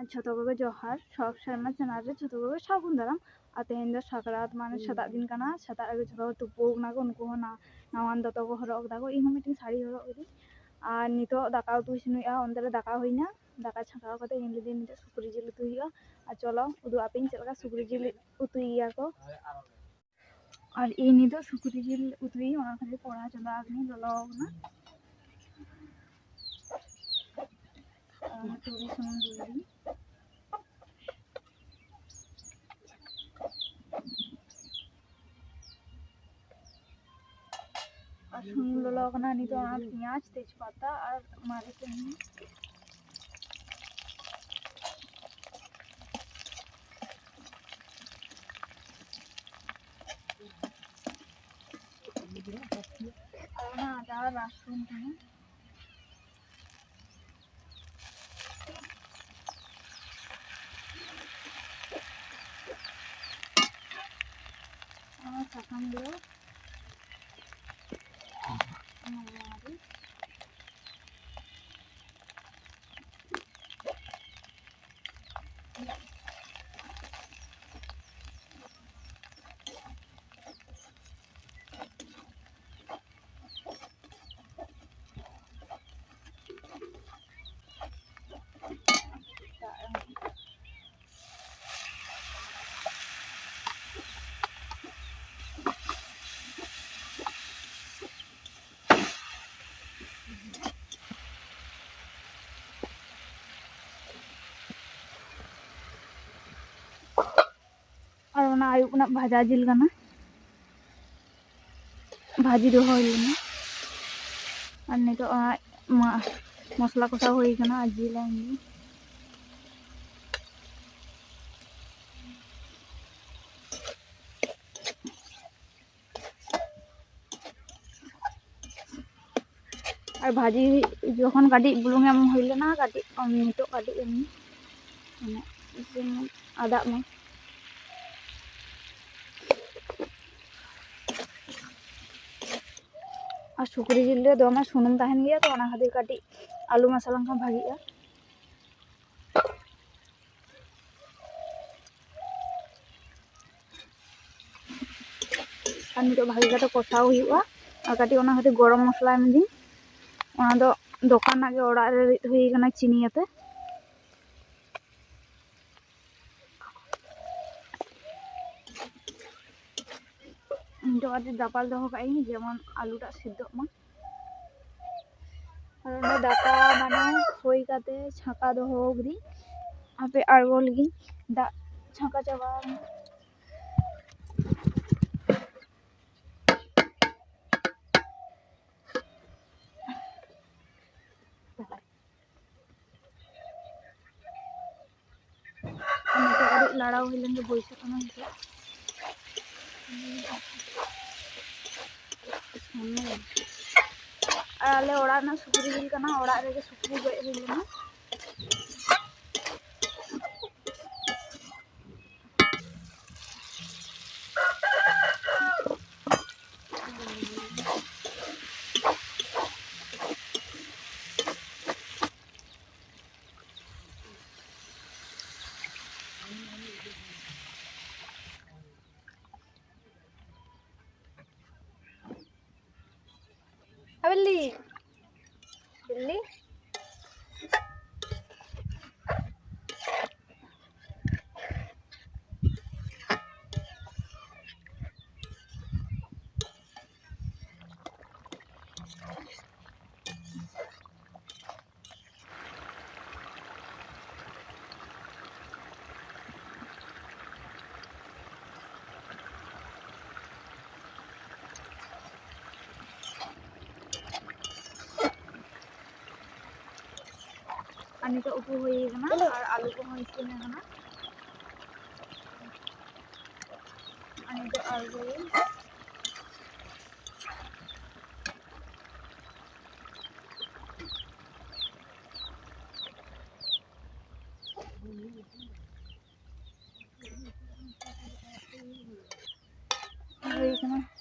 ᱟᱨ ᱡᱷᱚᱛᱚ ᱠᱚᱜᱮ ᱡᱚᱦᱟᱨ ᱥᱚᱵ ᱥᱮᱨᱢᱟ ᱪᱮᱱᱮᱞ ᱨᱮ ᱡᱷᱚᱛᱚ ᱠᱚᱜᱮ ᱥᱟᱹᱜᱩᱱ ᱫᱟᱨᱟᱢ ᱟᱨ ᱛᱮᱦᱮᱧ ᱫᱚ ᱥᱟᱠᱨᱟᱛ ᱢᱟᱱᱮ ᱥᱮᱛᱟᱜ ᱫᱤᱱ ᱠᱟᱱᱟ ᱥᱮᱛᱟᱜ ᱨᱮᱜᱮ ᱡᱷᱚᱛᱚ ᱦᱚᱲ ᱛᱩᱯᱩ ᱠᱟᱱᱟ ᱠᱚ ᱩᱱᱠᱩ ᱦᱚᱸ ᱱᱟᱣᱟᱱ ᱫᱚᱛᱚ ᱠᱚ ᱦᱚᱨᱚᱜ ᱠᱟᱫᱟ ᱠᱚ ᱤᱧ ᱦᱚᱸ ᱢᱤᱫᱴᱮᱱ ᱥᱟᱹᱲᱤ ᱦᱚᱨᱚᱜ ᱠᱤᱫᱟᱹᱧ ᱟᱨ ᱱᱤᱛᱚᱜ ᱫᱟᱠᱟ ᱩᱛᱩ ᱤᱥᱤᱱ ᱦᱩᱭᱩᱜᱼᱟ ᱚᱱᱛᱮ ᱨᱮ ᱫᱟᱠᱟ ᱦᱩᱭᱱᱟ ᱫᱟᱠᱟ ᱪᱷᱟᱸᱠᱟᱣ ᱠᱟᱛᱮ ᱤᱧ ᱞᱟᱹᱭᱫᱟᱹᱧ ᱱᱤᱛᱚᱜ ᱥᱩᱠᱨᱤ ᱡᱤᱞ ᱩᱛᱩᱭ ᱦᱩᱭᱩᱜᱼᱟ ᱟᱨ ᱪᱚᱞᱚ ᱩᱫᱩᱜ ᱟᱯᱮᱭᱟᱹᱧ ᱪᱮᱫ ᱞᱮᱠᱟ ᱥᱩᱠᱨᱤ ᱡᱤᱞ ᱩᱛᱩᱭ ᱜᱮᱭᱟ ᱠᱚ আর এই নিয়ে শুকুরি জিল উতুই ওনার কাছে পড়া চলা আপনি ললো না তুরি সুমন দুলি আর সুমন ললো না নিতো আর পেঁয়াজ, তেজপাতা আর মারিচ এমনি আর না আদা রসুন এখানে আমার সাকামগুলো ang mangyari. Yeah. ᱵᱷᱟᱡᱟ ᱡᱤᱞ ᱠᱟᱱᱟ ᱵᱷᱟᱹᱡᱤ ᱫᱚᱦᱚ ᱦᱩᱭ ᱞᱮᱱᱟ ᱟᱨ ᱱᱤᱛᱚᱜ মশলা কষা হয়ে গেল, আর জিল আমি আর ভাজি যখন কাটি বুলুং এম হইল না, কাটি নিত কাটি এমনি। মানে আদা মা ᱟᱨ ᱥᱩᱠᱨᱤ ᱡᱤᱞ ᱨᱮᱫᱚ ᱟᱢᱟᱜ ᱥᱩᱱᱩᱢ ᱛᱟᱦᱮᱱ ᱜᱮᱭᱟ ᱛᱚ ᱚᱱᱟ ᱠᱷᱟᱹᱛᱤᱨ ᱠᱟᱹᱴᱤᱡ ᱟᱞᱩ ᱢᱟᱥᱟ ᱞᱮᱱᱠᱷᱟᱱ ᱵᱷᱟᱜᱤᱜᱼᱟ ᱟᱨ ᱱᱤᱛᱚᱜ ᱵᱷᱟᱜᱤ ᱠᱟᱛᱮ ᱠᱚᱥᱟᱣ ᱦᱩᱭᱩᱜᱼᱟ ᱟᱨ ᱠᱟᱹᱴᱤᱡ ᱚᱱᱟ ᱠᱷᱟᱹᱛᱤᱨ ᱜᱚᱨᱚᱢ ᱢᱚᱥᱞᱟ ᱮᱢᱫᱤᱧ ᱚᱱᱟ ᱫᱚ ᱫᱚᱠᱟᱱ ᱨᱮᱱᱟᱜ ᱜᱮ ᱚᱲᱟᱜ ᱨᱮ ᱨᱤᱫ ᱦᱩᱭ ᱟᱠᱟᱱᱟ ᱪᱤᱱᱤ ᱟᱛᱮ জমাতে দাপাল দেওয়া পাইনি যেমন আলুটা সিদ্ধ আমার ᱟᱨ ᱫᱟᱠᱟ ᱢᱟᱱᱮ ᱦᱩᱭ ᱠᱟᱛᱮ ᱪᱷᱟᱸᱠᱟ ᱫᱚᱦᱚ ᱠᱟᱹᱫᱟᱹᱧ ᱦᱟᱯᱮ ᱟᱬᱜᱚ ᱞᱟᱹᱜᱤᱫ ᱫᱟᱜ ᱪᱷᱟᱸᱠᱟ ᱪᱟᱵᱟᱭᱮᱱᱟ ᱞᱟᱲᱟᱣ ᱦᱩᱭ ᱞᱮᱱᱜᱮ ᱵᱟᱹᱭᱥᱟᱹᱜ ᱠᱟᱱᱟ ᱱᱤᱛᱚᱜ ale orang na sukri hil kana orang aja sukri hil na Thank you. বিল্লি আর পানিটা উপ হয়ে গেল আর আলুকো হয়েছে না কেন পানিটা আর Thank you.